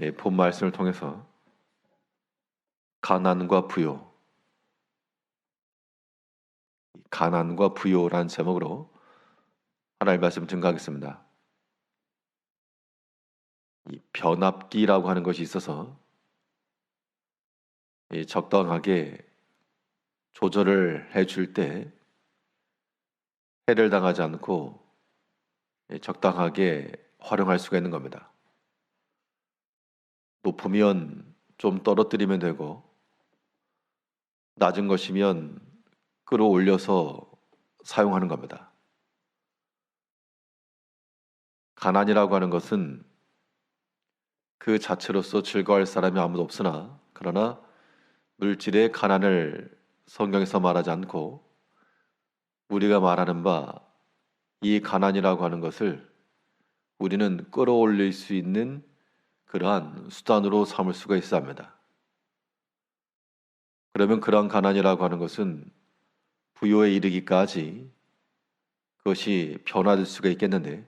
예, 본 말씀을 통해서 가난과 부요, 가난과 부요라는 제목으로 하나님 말씀 증가하겠습니다. 이 변압기라고 하는 것이 있어서 이 적당하게 조절을 해줄 때 해를 당하지 않고 이 적당하게 활용할 수가 있는 겁니다. 높으면 좀 떨어뜨리면 되고 낮은 것이면 끌어올려서 사용하는 겁니다. 가난이라고 하는 것은 그 자체로서 즐거워할 사람이 아무도 없으나 그러나 물질의 가난을 성경에서 말하지 않고 우리가 말하는 바 이 가난이라고 하는 것을 우리는 끌어올릴 수 있는 그러한 수단으로 삼을 수가 있어 합니다. 그러면 그러한 가난이라고 하는 것은 부요에 이르기까지 그것이 변화될 수가 있겠는데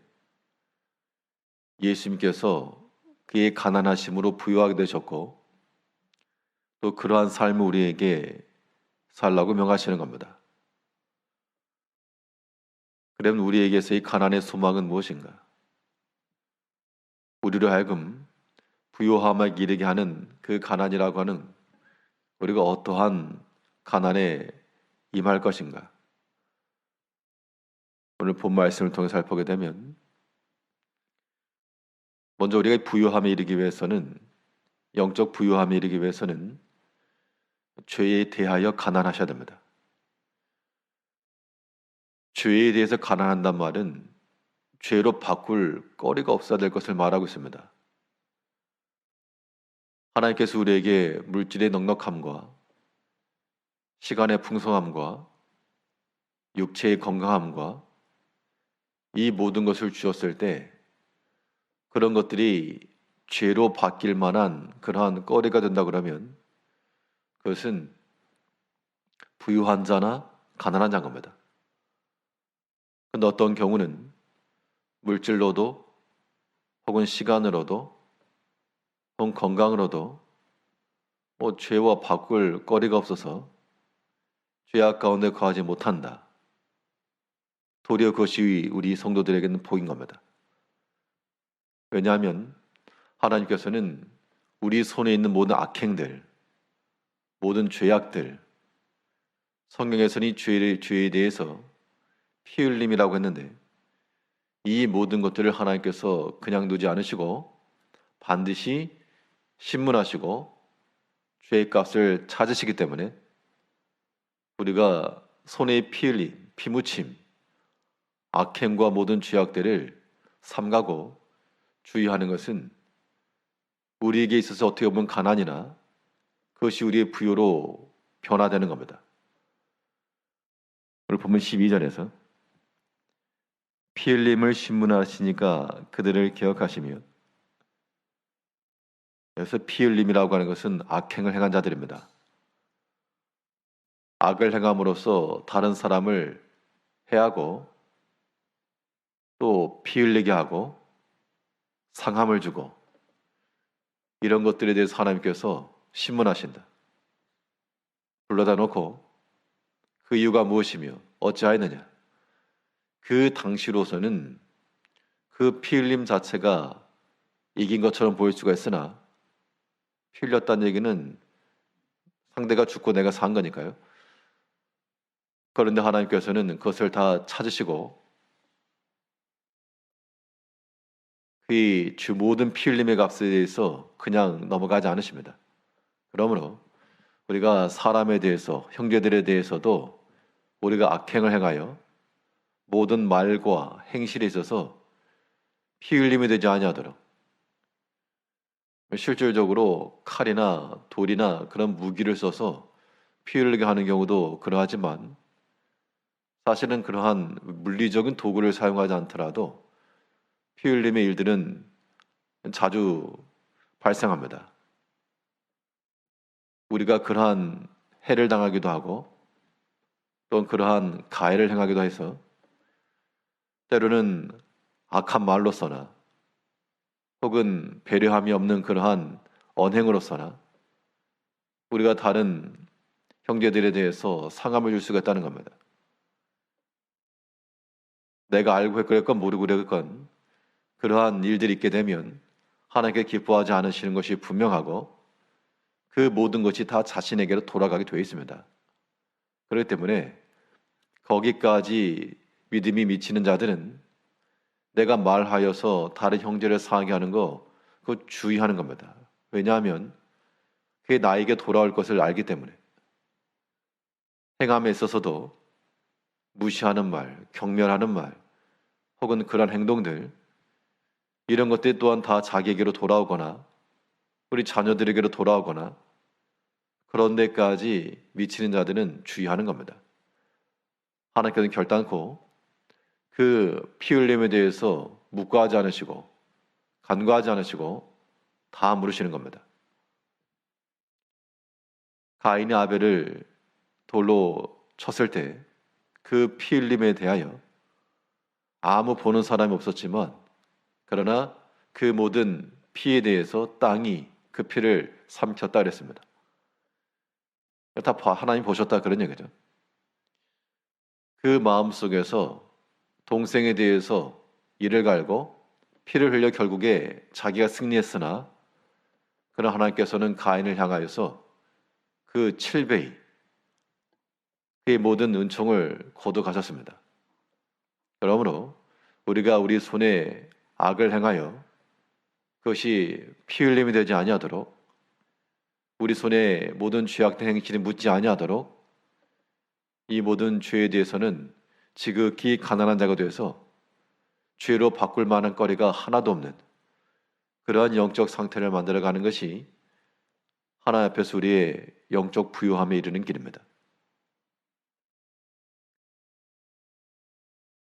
예수님께서 그의 가난하심으로 부유하게 되셨고 또 그러한 삶을 우리에게 살라고 명하시는 겁니다. 그러면 우리에게서 이 가난의 소망은 무엇인가? 우리로 하여금 부요함에 이르게 하는 그 가난이라고 하는 우리가 어떠한 가난에 임할 것인가? 오늘 본 말씀을 통해 살펴보게 되면 먼저 우리가 부유함에 이르기 위해서는 영적 부유함에 이르기 위해서는 죄에 대하여 가난하셔야 됩니다. 죄에 대해서 가난한단 말은 죄로 바꿀 거리가 없어야 될 것을 말하고 있습니다. 하나님께서 우리에게 물질의 넉넉함과 시간의 풍성함과 육체의 건강함과 이 모든 것을 주었을 때 그런 것들이 죄로 바뀔 만한 그러한 거리가 된다 그러면 그것은 부유한 자나 가난한 자인 겁니다. 근데 어떤 경우는 물질로도 혹은 시간으로도 혹은 건강으로도 뭐 죄와 바꿀 거리가 없어서 죄악 가운데 거하지 못한다. 도리어 그것이 우리 성도들에게는 복인 겁니다. 왜냐하면 하나님께서는 우리 손에 있는 모든 악행들, 모든 죄악들, 성경에서는 이 죄, 죄에 대해서 피 흘림이라고 했는데 이 모든 것들을 하나님께서 그냥 두지 않으시고 반드시 신문하시고 죄의 값을 찾으시기 때문에 우리가 손에 피 흘림, 피 묻힘, 악행과 모든 죄악들을 삼가고 주의하는 것은 우리에게 있어서 어떻게 보면 가난이나 그것이 우리의 부여로 변화되는 겁니다. 오늘 보면 12절에서 피 흘림을 신문하시니까 그들을 기억하시며 그래서 피 흘림이라고 하는 것은 악행을 행한 자들입니다. 악을 행함으로써 다른 사람을 해하고 또 피 흘리게 하고 상함을 주고 이런 것들에 대해서 하나님께서 신문하신다. 불러다 놓고 그 이유가 무엇이며 어찌하였느냐. 그 당시로서는 그 피 흘림 자체가 이긴 것처럼 보일 수가 있으나 피 흘렸다는 얘기는 상대가 죽고 내가 산 거니까요. 그런데 하나님께서는 그것을 다 찾으시고 그주 모든 피 흘림의 값에 대해서 그냥 넘어가지 않으십니다. 그러므로 우리가 사람에 대해서 형제들에 대해서도 우리가 악행을 행하여 모든 말과 행실에 있어서 피 흘림이 되지 아니하도록 실질적으로 칼이나 돌이나 그런 무기를 써서 피 흘리게 하는 경우도 그러하지만 사실은 그러한 물리적인 도구를 사용하지 않더라도 피 흘림의 일들은 자주 발생합니다. 우리가 그러한 해를 당하기도 하고 또는 그러한 가해를 행하기도 해서 때로는 악한 말로서나 혹은 배려함이 없는 그러한 언행으로서나 우리가 다른 형제들에 대해서 상함을 줄 수가 있다는 겁니다. 내가 알고 그랬건 모르고 그랬건 그러한 일들이 있게 되면 하나님께 기뻐하지 않으시는 것이 분명하고 그 모든 것이 다 자신에게로 돌아가게 되어 있습니다. 그렇기 때문에 거기까지 믿음이 미치는 자들은 내가 말하여서 다른 형제를 상하게 하는 거 그거 주의하는 겁니다. 왜냐하면 그게 나에게 돌아올 것을 알기 때문에 행함에 있어서도 무시하는 말, 경멸하는 말, 혹은 그런 행동들 이런 것들 또한 다 자기에게로 돌아오거나 우리 자녀들에게로 돌아오거나 그런 데까지 미치는 자들은 주의하는 겁니다. 하나님께서는 결단코 그 피 흘림에 대해서 묵과하지 않으시고 간과하지 않으시고 다 물으시는 겁니다. 가인이 아벨을 돌로 쳤을 때 그 피 흘림에 대하여 아무 보는 사람이 없었지만 그러나 그 모든 피에 대해서 땅이 그 피를 삼켰다 그랬습니다. 다 하나님 보셨다 그런 얘기죠. 그 마음 속에서 동생에 대해서 이를 갈고 피를 흘려 결국에 자기가 승리했으나 그러나 하나님께서는 가인을 향하여서 그 7배의 그의 모든 은총을 거둬가셨습니다. 그러므로 우리가 우리 손에 악을 행하여 그것이 피 흘림이 되지 아니하도록 우리 손에 모든 죄악된 행실이 묻지 아니하도록 이 모든 죄에 대해서는 지극히 가난한 자가 되어서 죄로 바꿀 만한 거리가 하나도 없는 그러한 영적 상태를 만들어가는 것이 하나님 앞에서 우리의 영적 부유함에 이르는 길입니다.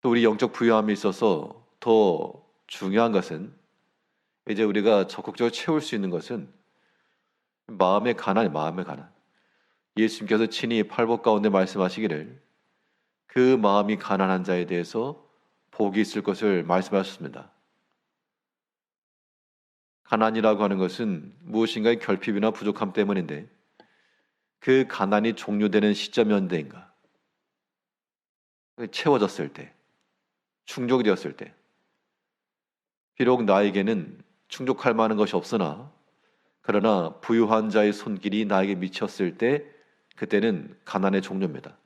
또 우리 영적 부유함에 있어서 더 중요한 것은 이제 우리가 적극적으로 채울 수 있는 것은 마음의 가난, 마음의 가난. 예수님께서 친히 팔복 가운데 말씀하시기를 그 마음이 가난한 자에 대해서 복이 있을 것을 말씀하셨습니다. 가난이라고 하는 것은 무엇인가의 결핍이나 부족함 때문인데 그 가난이 종료되는 시점이 언제인가? 채워졌을 때, 충족이 되었을 때, 비록 나에게는 충족할 만한 것이 없으나 그러나 부유한 자의 손길이 나에게 미쳤을 때 그때는 가난의 종료입니다.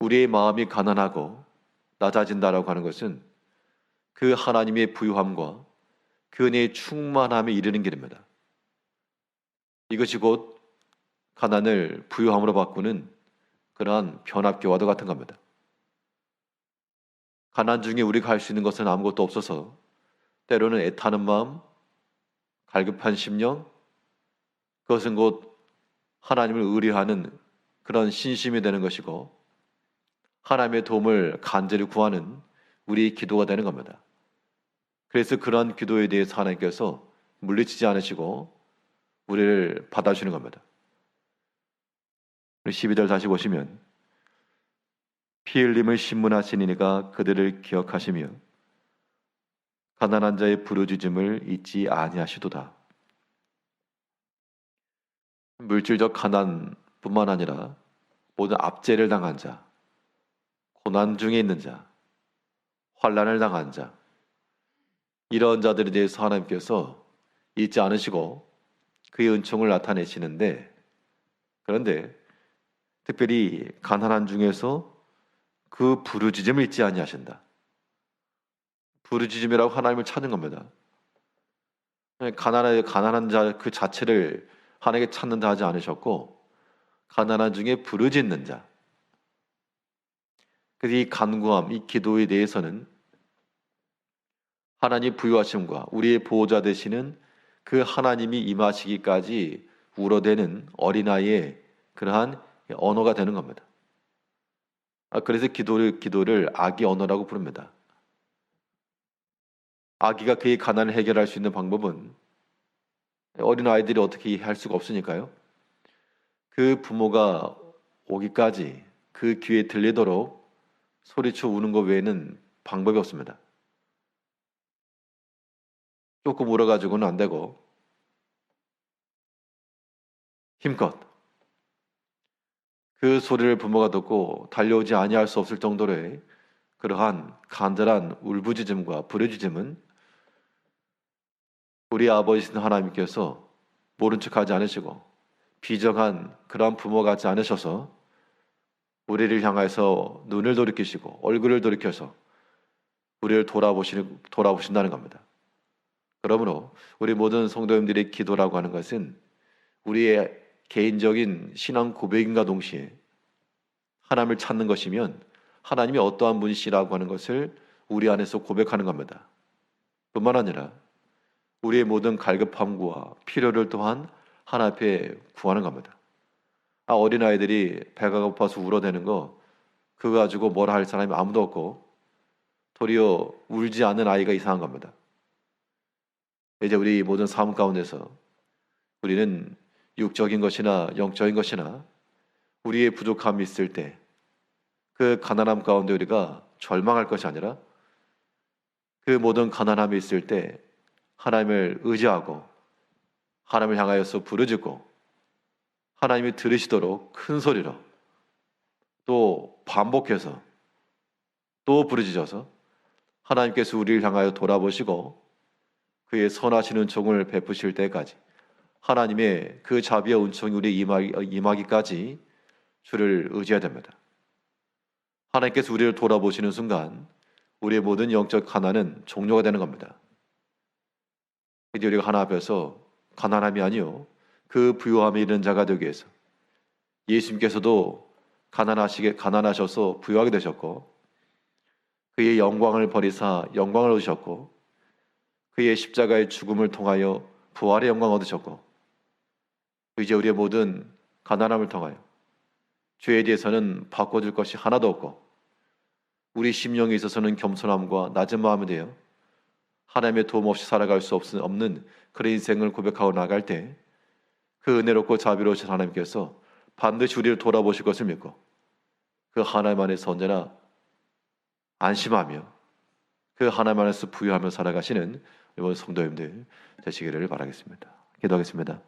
우리의 마음이 가난하고 낮아진다라고 하는 것은 그 하나님의 부유함과 그 은혜의 충만함에 이르는 길입니다. 이것이 곧 가난을 부유함으로 바꾸는 그러한 변압교와도 같은 겁니다. 가난 중에 우리가 할 수 있는 것은 아무것도 없어서 때로는 애타는 마음, 갈급한 심령, 그것은 곧 하나님을 의뢰하는 그런 신심이 되는 것이고 하나님의 도움을 간절히 구하는 우리의 기도가 되는 겁니다. 그래서 그러한 기도에 대해서 하나님께서 물리치지 않으시고 우리를 받아주는 겁니다. 12절 다시 보시면 피 흘림을 신문하시니 이가 그들을 기억하시며 가난한 자의 부르짖음을 잊지 아니하시도다. 물질적 가난뿐만 아니라 모든 압제를 당한 자, 고난 중에 있는 자, 환란을 당한 자, 이런 자들에 대해서 하나님께서 잊지 않으시고 그의 은총을 나타내시는데 그런데 특별히 가난한 중에서 그 부르짖음을 잊지 아니하신다. 부르짖음이라고 하나님을 찾는 겁니다. 가난한 가난한 자 그 자체를 하나님께 찾는다 하지 않으셨고 가난한 중에 부르짖는 자. 그래서 이 간구함, 이 기도에 대해서는 하나님 부유하심과 우리의 보호자 되시는 그 하나님이 임하시기까지 울어대는 어린아이의 그러한 언어가 되는 겁니다. 아, 그래서 기도를, 기도를 아기 언어라고 부릅니다. 아기가 그의 가난을 해결할 수 있는 방법은 어린 아이들이 어떻게 할 수가 없으니까요. 그 부모가 오기까지 그 귀에 들리도록 소리쳐 우는 것 외에는 방법이 없습니다. 조금 울어가지고는 안 되고 힘껏 그 소리를 부모가 듣고 달려오지 아니할 수 없을 정도로의 그러한 간절한 울부짖음과 부르짖음은 우리 아버지신 하나님께서 모른 척하지 않으시고 비정한 그러한 부모 같지 않으셔서 우리를 향해서 눈을 돌이키시고 얼굴을 돌이켜서 우리를 돌아보시는 돌아보신다는 겁니다. 그러므로 우리 모든 성도님들의 기도라고 하는 것은 우리의 개인적인 신앙 고백인가 동시에 하나님을 찾는 것이면 하나님이 어떠한 분이시라고 하는 것을 우리 안에서 고백하는 겁니다. 뿐만 아니라 우리의 모든 갈급함과 필요를 또한 하나님 앞에 구하는 겁니다. 아, 어린아이들이 배가 고파서 울어대는 거 그거 가지고 뭐라 할 사람이 아무도 없고 도리어 울지 않는 아이가 이상한 겁니다. 이제 우리 모든 삶 가운데서 우리는 육적인 것이나 영적인 것이나 우리의 부족함이 있을 때 그 가난함 가운데 우리가 절망할 것이 아니라 그 모든 가난함이 있을 때 하나님을 의지하고 하나님을 향하여서 부르짖고 하나님이 들으시도록 큰 소리로 또 반복해서 또 부르짖어서 하나님께서 우리를 향하여 돌아보시고 그의 선하신 은총을 베푸실 때까지 하나님의 그 자비와 은총이 우리 임하기, 임하기까지 주를 의지해야 됩니다. 하나님께서 우리를 돌아보시는 순간 우리의 모든 영적 가난은 종료가 되는 겁니다. 이제 우리가 하나 앞에서 가난함이 아니요 그 부유함에 이르는 자가 되기 위해서 예수님께서도 가난하시게 가난하셔서 부유하게 되셨고 그의 영광을 버리사 영광을 얻으셨고 그의 십자가의 죽음을 통하여 부활의 영광을 얻으셨고 이제 우리의 모든 가난함을 통하여 죄에 대해서는 바꿔줄 것이 하나도 없고 우리 심령에 있어서는 겸손함과 낮은 마음이 되어 하나님의 도움 없이 살아갈 수 없는 그런 인생을 고백하고 나갈 때 그 은혜롭고 자비로우신 하나님께서 반드시 우리를 돌아보실 것을 믿고 그 하나님 안에서 언제나 안심하며 그 하나님 안에서 부유하며 살아가시는 이번 성도님들 되시기를 바라겠습니다. 기도하겠습니다.